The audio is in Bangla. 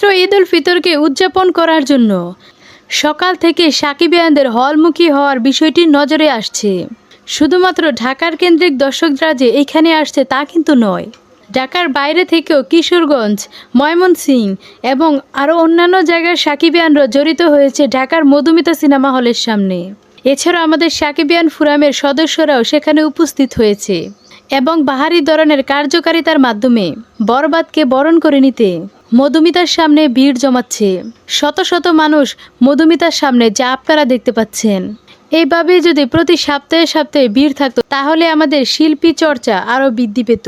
ঈদ উল ফিতরকে উদযাপন করার জন্য। সকাল থেকে সাকিবিয়ানদের হলমুখী হওয়ার বিষয়টি নজরে আসছে। শুধুমাত্র ঢাকার কেন্দ্রিক দর্শকরা যে এখানে আসছে তা কিন্তু নয়। ঢাকার বাইরে থেকেও কিশোরগঞ্জ ময়মনসিংহ এবং আরও অন্যান্য জায়গার সাকিবিয়ানরা জড়িত হয়েছে ঢাকার মধুমিতা সিনেমা হলের সামনে। এছাড়া আমাদের সাকিবিয়ান ফুরামের সদস্যরাও সেখানে উপস্থিত হয়েছে। এবং বাহারি ধরনের কার্যকারিতার মাধ্যমে বরবাদকে বরণ করে নিতে মধুমিতার সামনে ভিড় জমাচ্ছে। শত শত মানুষ মধুমিতার সামনে যা আপনারা দেখতে পাচ্ছেন। এইভাবে যদি প্রতি সপ্তাহে সপ্তাহে ভিড় থাকতো, তাহলে আমাদের শিল্পী চর্চা আরও বৃদ্ধি পেত।